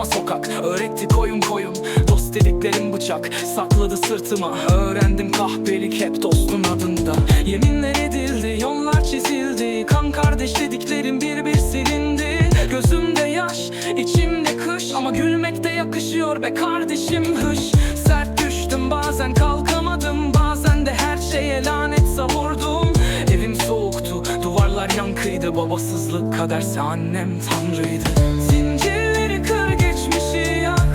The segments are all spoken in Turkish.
ama sokak. Öğretti koyun koyun. Dost dediklerim bıçak. Sakladı sırtıma. Öğrendim kahpelik hep dostun adında. Yeminler edildi yollar çizildi. Kan kardeş dediklerim bir bir silindi. Gözümde yaş içimde kış. Ama gülmek de yakışıyor be kardeşim hış. Sert düştüm bazen kalkamadım duvarlar yankıydı Babasızlık kaderse annem tanrıydı. Zincirleri kır geçmişi yak.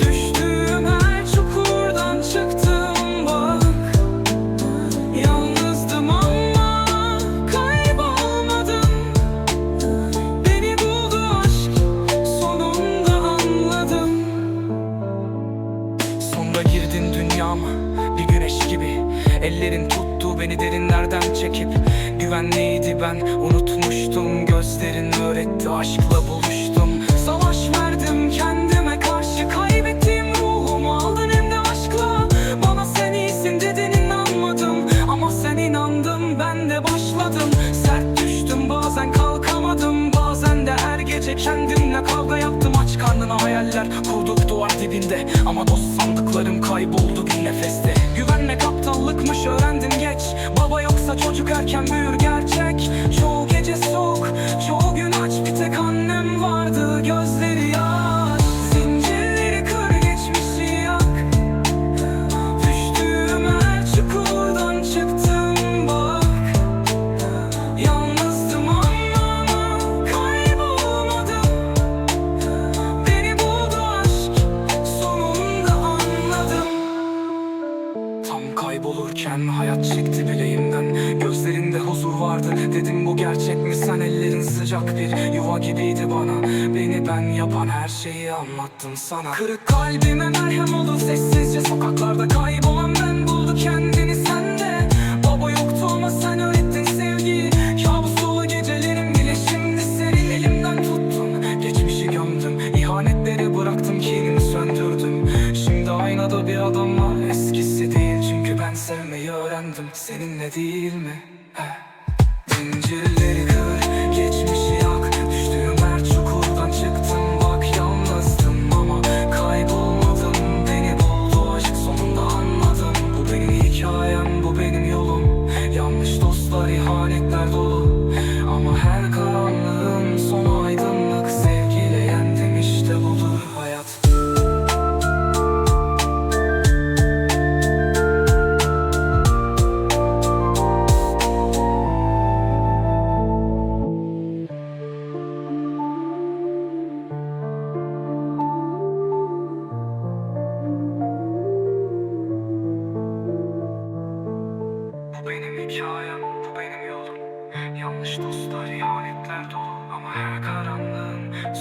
Düştüğüm her çukurdan çıktım bak. Yalnızdım ama kaybolmadım. Beni buldu aşk sonunda anladım. Sonra girdin dünyama bir güneş gibi. Ellerin tuttu beni derinlerden çekip Güvenliydi ben. Unutmuştum Gözlerin öğretti aşkla buluştum. Savaş verdim kendime karşı Kaybettiğim ruhumu aldın hem de aşkla. Bana sen iyisin dedin inanmadım. Ama sen inandın ben de başladım. Sert düştüm bazen kalkamadım. Bazen de her gece kendimle kavga yaptım. Aç karnına hayaller kurduk duvar dibinde. Ama dost sandıklarım kayboldu bir nefeste. Güvenmek aptallıkmış çocuk büyür gerçek kaybolurken hayat çekti bileğimden. Gözlerinde huzur vardı. Dedim bu gerçek mi? Sen ellerin sıcak bir yuva gibiydi bana. Beni ben yapan her şeyi anlattım sana. Kırık kalbime merhem oldu sessizce sokaklarda kaybolan ben buldu kendini öğrendim seninle değil mi? Heh. Zincirleri kır geçmişi yak. Düştüğüm her çukurdan çıktım bak yalnızdım. Ama Kaybolmadım beni buldu aşk sonunda anladım. Bu benim hikayem bu benim yolum. Yanlış dostlar ihanetler dolu Benim hikayem, bu benim yolum. Yanlış dostlar, ihanetler dolu Ama her karanlığın